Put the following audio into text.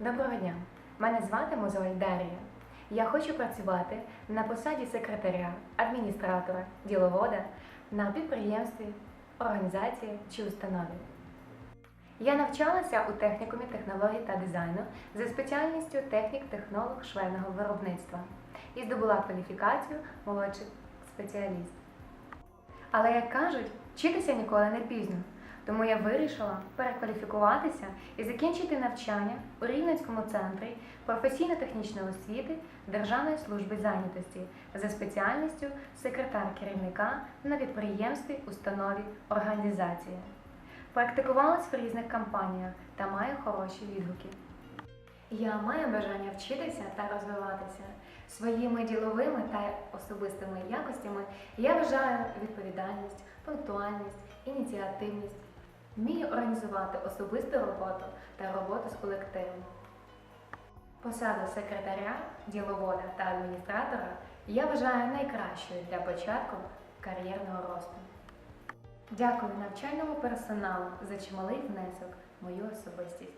Доброго дня! Мене звати Мозоль Дар'я. Я хочу працювати на посаді секретаря, адміністратора, діловода на підприємстві, організації чи установі. Я навчалася у технікумі технологій та дизайну за спеціальністю технік-технолог швейного виробництва і здобула кваліфікацію молодший спеціаліст. Але як кажуть, вчитися ніколи не пізно. Тому я вирішила перекваліфікуватися і закінчити навчання у Рівненському центрі професійно-технічної освіти Державної служби зайнятості за спеціальністю секретар керівника на підприємстві, установі, організації. Практикувалась в різних компаніях та маю хороші відгуки. Я маю бажання вчитися та розвиватися. Своїми діловими та особистими якостями я вважаю відповідальність, пунктуальність, ініціативність. Вмію організувати особисту роботу та роботу з колективом. Посаду секретаря, діловода та адміністратора я вважаю найкращою для початку кар'єрного росту. Дякую навчальному персоналу за чималий внесок в мою особистість.